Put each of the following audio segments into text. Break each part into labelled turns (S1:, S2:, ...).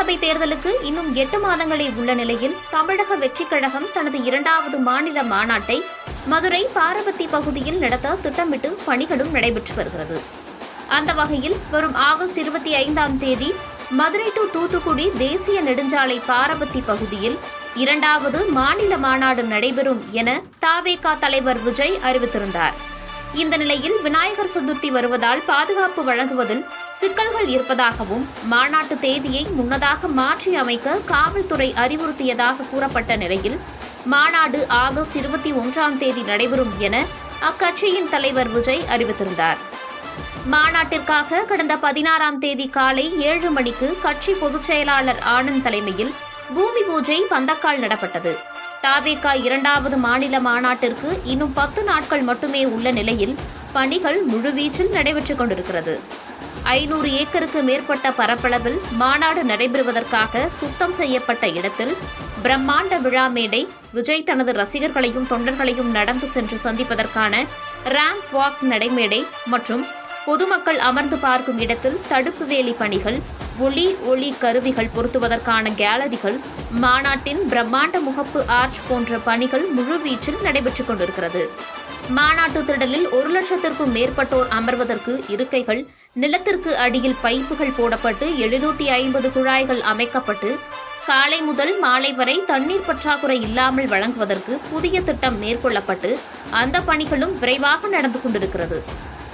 S1: தேர்தலுக்கு இன்னும் எட்டு மாதங்களே உள்ள நிலையில் தமிழக வெற்றிக் கழகம் தனது இரண்டாவது மாநில மாநாட்டை மதுரை பாரபத்தி பகுதியில் நடத்த திட்டமிட்டு பணிகளும் நடைபெற்று வருகிறது. அந்த வகையில் வரும் ஆகஸ்ட் இருபத்தி ஐந்தாம் தேதி மதுரை டு தூத்துக்குடி தேசிய நெடுஞ்சாலை பாரபத்தி பகுதியில் இரண்டாவது மாநில மாநாடு நடைபெறும் என தாவேகா தலைவர் விஜய் அறிவித்திருந்தார். இந்த நிலையில் விநாயகர் சதுர்த்தி வருவதால் பாதுகாப்பு வழங்குவதில் சிக்கல்கள் இருப்பதாகவும் மாநாட்டு தேதியை முன்னதாக மாற்றி அமைக்க காவல்துறை அறிவுறுத்தியதாக கூறப்பட்ட நிலையில் மாநாடு ஆகஸ்ட் இருபத்தி ஒன்றாம் தேதி நடைபெறும் என அக்கட்சியின் தலைவர் விஜய் அறிவித்திருந்தார். மாநாட்டிற்காக கடந்த பதினாறாம் தேதி காலை ஏழு மணிக்கு கட்சி பொதுச் செயலாளர் ஆனந்த் தலைமையில் பூமி பூஜை பந்தக்கால் நடப்பட்டது. தாவேகா இரண்டாவது மாநில மாநாட்டிற்கு இன்னும் பத்து நாட்கள் மட்டுமே உள்ள நிலையில் பணிகள் முழுவீச்சில் நடைபெற்றுக் கொண்டிருக்கிறது. ஐநூறு ஏக்கருக்கு மேற்பட்ட பரப்பளவில் மாநாடு நடைபெறுவதற்காக சுத்தம் செய்யப்பட்ட இடத்தில் பிரம்மாண்ட விழா மேடை விஜய் தனது ரசிகர்களையும் தொண்டர்களையும் நடந்து சென்று சந்திப்பதற்கான ரேம்ப் வாக் நடைமேடை மற்றும் பொதுமக்கள் அமர்ந்து பார்க்கும் இடத்தில் தடுப்பு வேலி பணிகள் ஒளி ஒளி கருவிகள் பொருத்துவதற்கான கேலரிகள் மாநாட்டின் பிரம்மாண்ட முகப்பு ஆர்ச் போன்ற பணிகள் முழுவீச்சில் நடைபெற்றுக் கொண்டிருக்கிறது. மாநாட்டு திடலில் ஒரு லட்சத்திற்கும் மேற்பட்டோர் அமர்வதற்கு இருக்கைகள் நிலத்திற்கு அடியில் பைப்புகள் போடப்பட்டு எழுநூத்தி ஐம்பது குழாய்கள் அமைக்கப்பட்டு காலை முதல் மாலை வரை தண்ணீர் பற்றாக்குறை இல்லாமல் வழங்குவதற்கு புதிய திட்டம் மேற்கொள்ளப்பட்டு அந்த பணிகளும் விரைவாக நடந்து கொண்டிருக்கிறது.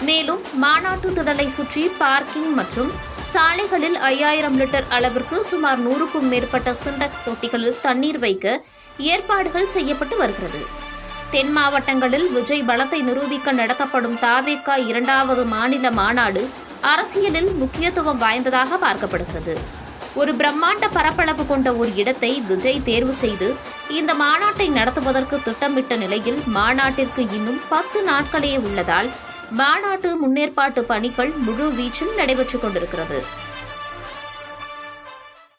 S1: மேலும் மாநாட்டு திடலை சுற்றி பார்க்கிங் மற்றும் சாலைகளில் ஐயாயிரம் லிட்டர் அளவிற்கு சுமார் நூறுக்கும் மேற்பட்ட சிண்டெக்ஸ் தொட்டிகளில் தண்ணீர் வைக்க ஏற்பாடுகள் செய்யப்பட்டு வருகிறது. தென் மாவட்டங்களில் விஜய் பலத்தை நிரூபிக்க நடத்தப்படும் தாவேக்கா இரண்டாவது மாநில மாநாடு அரசியலில் முக்கியத்துவம் வாய்ந்ததாக பார்க்கப்படுகிறது. ஒரு பிரம்மாண்ட பரப்பளவு கொண்ட ஒரு இடத்தை விஜய் தேர்வு செய்து இந்த மாநாட்டை நடத்துவதற்கு திட்டமிட்ட நிலையில் மாநாட்டிற்கு இன்னும் பத்து நாட்களே உள்ளதால் மாநாட்டு முன்னேற்பாட்டு பணிகள் முழு வீச்சில் நடைபெற்றுக் கொண்டிருக்கிறது.